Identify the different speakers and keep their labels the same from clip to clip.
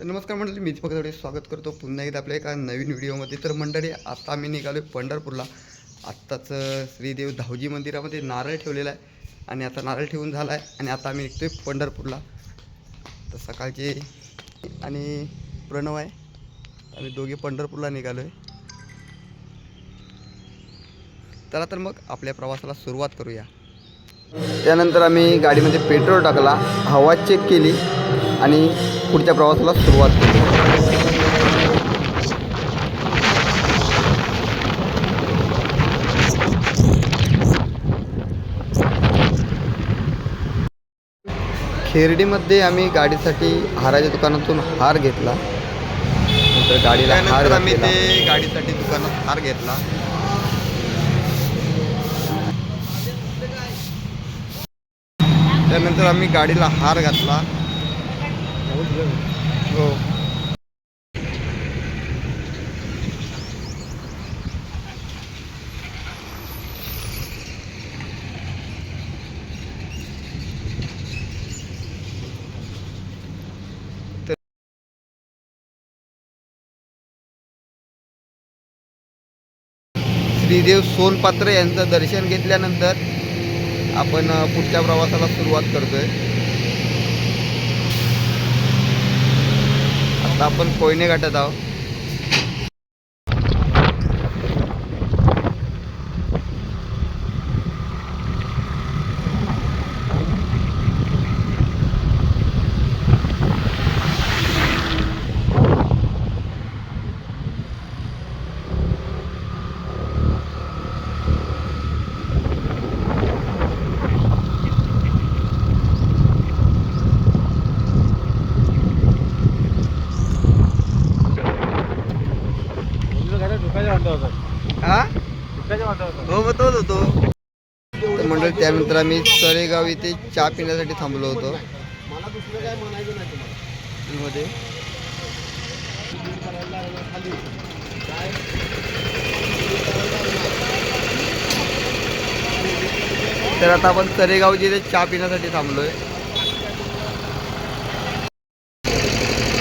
Speaker 1: तर नमस्कार मंडळी मी दीपक थोडे स्वागत करतो. पुन्हा एकदा आपल्या एका नवीन व्हिडिओमध्ये. तर मंडळी आता आम्ही निघालो आहे पंढरपूरला. आत्ताच श्रीदेव धावजी मंदिरामध्ये नारळ ठेवलेला आहे. आणि आता नारळ ठेवून झाला आहे आणि आता आम्ही निघतो आहे पंढरपूरला. तर सकाळचे आणि प्रणव आहे. आम्ही दोघे पंढरपूरला निघालो आहे चला तर मग आपल्या प्रवासाला सुरुवात करूया. त्यानंतर आम्ही गाडीमध्ये पेट्रोल टाकला हवा चेक केली आणि पुढच्या प्रवासाला सुरुवात केली. खेर्डीमध्ये आम्ही गाडीसाठी हाराच्या दुकानातून हार घेतला. नंतर गाडीला हार आम्ही ते गाडीसाठी दुकानात हार घेतला. त्यानंतर आम्ही गाडीला हार घातला. हो श्रीदेव सोनपात्र यांचं दर्शन घेतल्यानंतर आपण पुढच्या प्रवासाला सुरुवात करतोय आता आपण कोयने घाटात आहोत हा हो मग तोच होतो. मंडळी त्यानंतर आम्ही सरेगाव इथे चहा पिण्यासाठी थांबलो होतो. मध्ये तर आता आपण सरेगाव जिथे चहा पिण्यासाठी थांबलोय.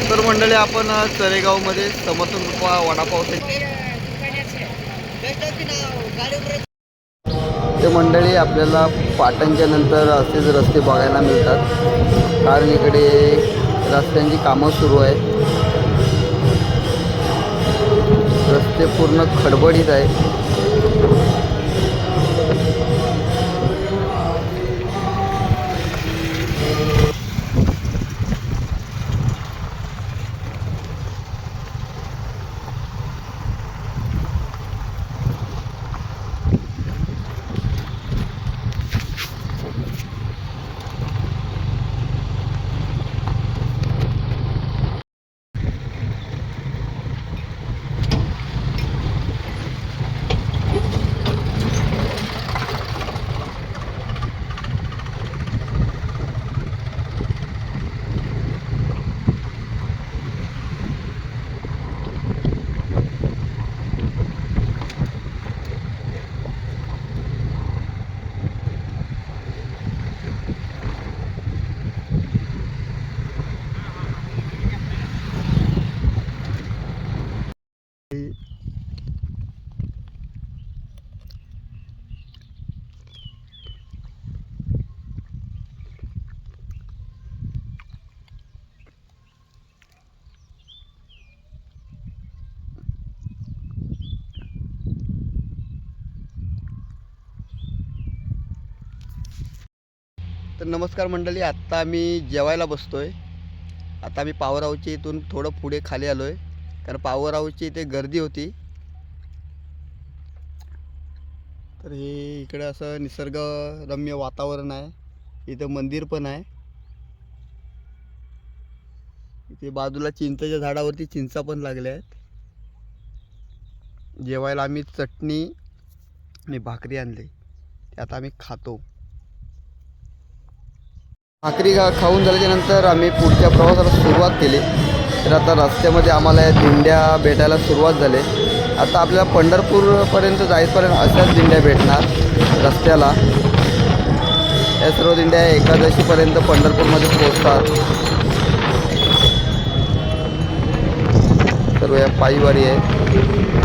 Speaker 1: तर मंडळी आपण सरेगावमध्ये समर्थन रुपा वडापाव ते मंडळी आपल्याला पाटणच्या नंतर असेच रस्ते बघायला मिळतात. कारण इकडे रस्त्यांची कामं सुरू आहेत. रस्ते पूर्ण खडबडीत आहे तर नमस्कार मंडळी आत्ता आम्ही जेवायला बसतो आहे आता आम्ही पॉवर इथून थोडं पुढे खाली आलो आहे कारण पावरावची इथे गर्दी होती. तर हे इकडे असं निसर्गरम्य वातावरण आहे. इथं मंदिर पण आहे. इथे बाजूला चिंचेच्या झाडावरती चिंचा पण लागल्या आहेत. जेवायला आम्ही चटणी आणि भाकरी आणली. ते आता आम्ही खातो. भाकरी खा खाऊन झाल्याच्यानंतर आम्ही पुढच्या प्रवासाला सुरुवात केली. तर आता रस्त्यामध्ये आम्हाला या दिंड्या भेटायला सुरुवात झाली. आता आपल्याला पंढरपूरपर्यंत जाईपर्यंत अशाच दिंड्या भेटणार रस्त्याला. या सर्व दिंड्या एकादशीपर्यंत पंढरपूरमध्ये पोहोचतात. सर्व या पायीवारी आहे.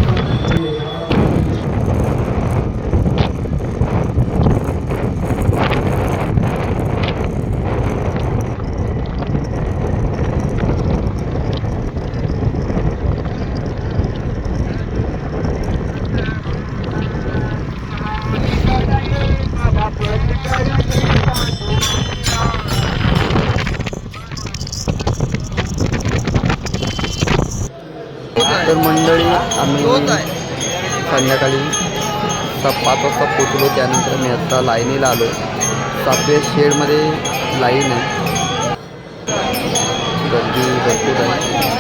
Speaker 1: तर मंडळी आम्ही संध्याकाळी स पाच वाजता पोचलो त्यानंतर मी आता लाईनीला आलो सातव्या शेडमध्ये लाईन आहे. गर्दी भरपूर आहे.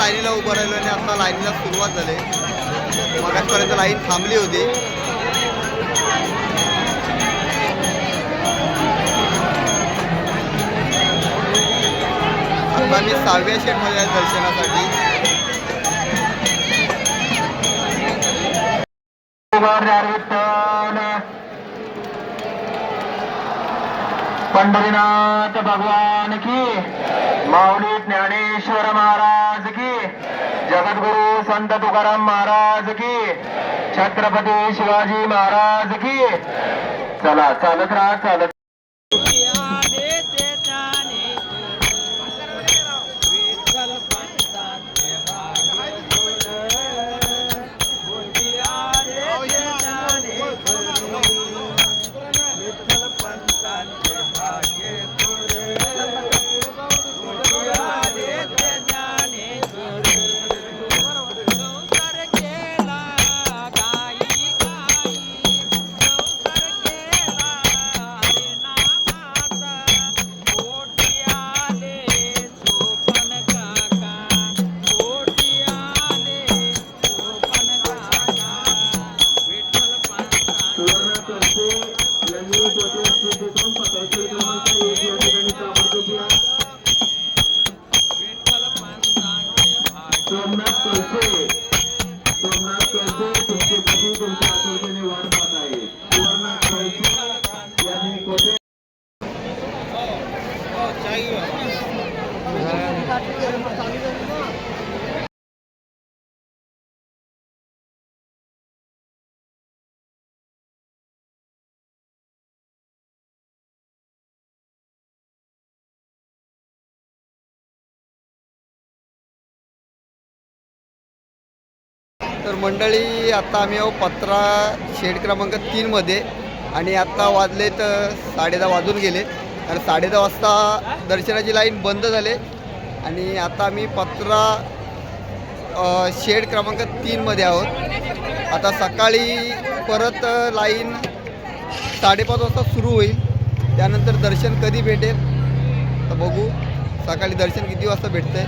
Speaker 1: लाईनीला उभं राहिलो आणि आता लाईनीला सुरुवात झाली. मगाचपर्यंत लाईन थांबली होती. आता मी सहाव्या शेटमध्ये आहे दर्शनासाठी.
Speaker 2: पंढरीनाथ भगवान की. माऊली ज्ञानेश्वर महाराज. जगद्गुरु संत तुकाराम महाराज की. छत्रपती शिवाजी महाराज की. चला चालत राहा चालत
Speaker 1: तर मंडळी आता आम्ही आहो पत्रा शेड क्रमांक तीनमध्ये आणि आत्ता वाजले तर साडेदहा वाजून गेले. कारण साडेदहा वाजता दर्शनाची लाईन बंद झाले. आणि आता आम्ही पत्रा शेड क्रमांक तीनमध्ये आहोत. आता सकाळी परत लाईन साडेपाच वाजता सुरू होईल. त्यानंतर दर्शन कधी भेटेल? तर बघू. सकाळी दर्शन किती वाजता भेटतंय?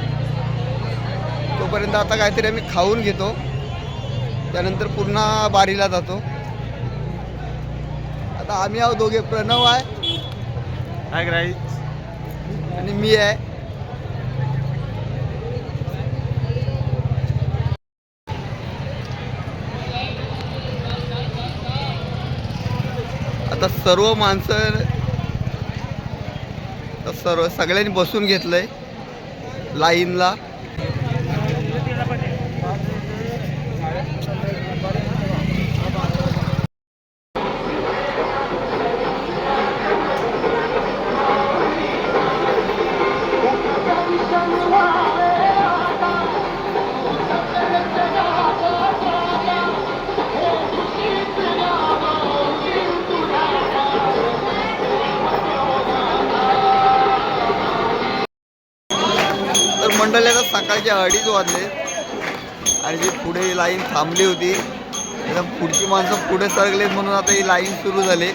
Speaker 1: तोपर्यंत आता काहीतरी आम्ही खाऊन घेतो. त्यानंतर पुन्हा बारीला जातो. आता आम्ही आहो दोघे. प्रणव आहे. आणि मी आहे. आता सर्व माणसं सर्व सगळ्यांनी बसून घेतलं आहे लाईनला सकाळचे अडीच वाजले. आणि जी पुढे लाईन थांबली होती एकदम पुढची माणसं पुढे सरकले म्हणून आता ही लाईन सुरू झाली.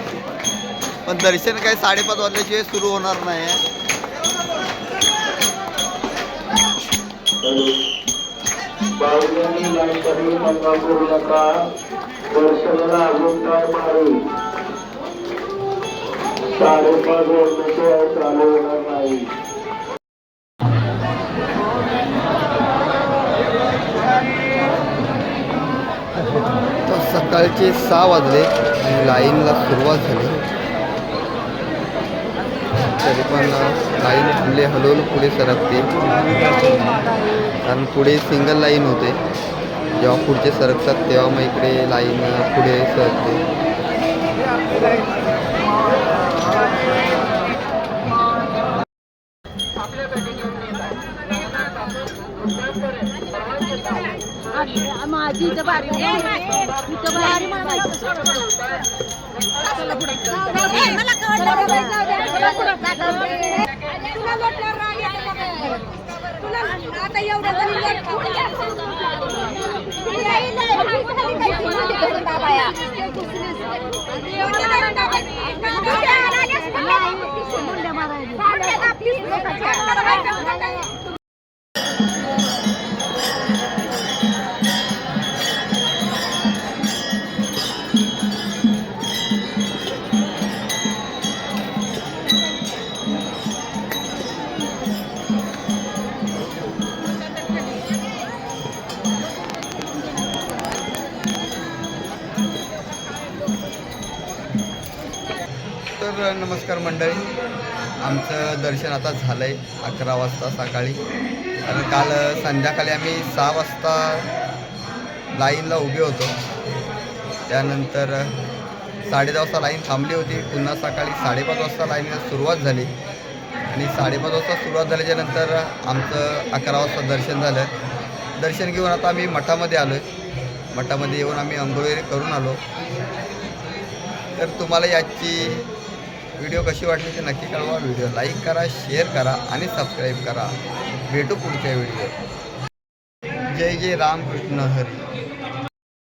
Speaker 1: पण दर्शन काही साडेपाच वाजल्याशिवाय सुरू होणार नाही आहे.
Speaker 2: साडेपाच वाजल्याशिवाय चालू होणार नाही.
Speaker 1: सकाळचे सहा वाजले आणि लाईनला सुरुवात झाली. तरी पण लाईन थांबले हळूहळू पुढे सरकते कारण पुढे सिंगल लाईन होते. जेव्हा पुढचे सरकतात तेव्हा मग इकडे लाईन पुढे सरकते.
Speaker 3: माझी इथं बारी इथं बारी तुला आता एवढं
Speaker 1: नमस्कार मंडळी. आमचं दर्शन आता झालं आहे अकरा वाजता सकाळी. आणि काल संध्याकाळी आम्ही सहा वाजता लाईनला उभे होतो. त्यानंतर साडेदहा वाजता लाईन थांबली होती. पुन्हा सकाळी साडेपाच वाजता लाईनला सुरुवात झाली. आणि साडेपाच वाजता सुरुवात झाल्याच्यानंतर आमचं अकरा वाजता दर्शन झालं. दर्शन घेऊन आता आम्ही मठामध्ये आलो आहे मठामध्ये येऊन आम्ही अंघोळ वगैरे करून आलो. तर तुम्हाला याची व्हिडिओ कशी वाटली ते नक्की कळवा. व्हिडिओ लाईक करा शेअर करा आणि सबस्क्राईब करा. भेटू पुढच्या व्हिडिओ जय जय रामकृष्ण हरी.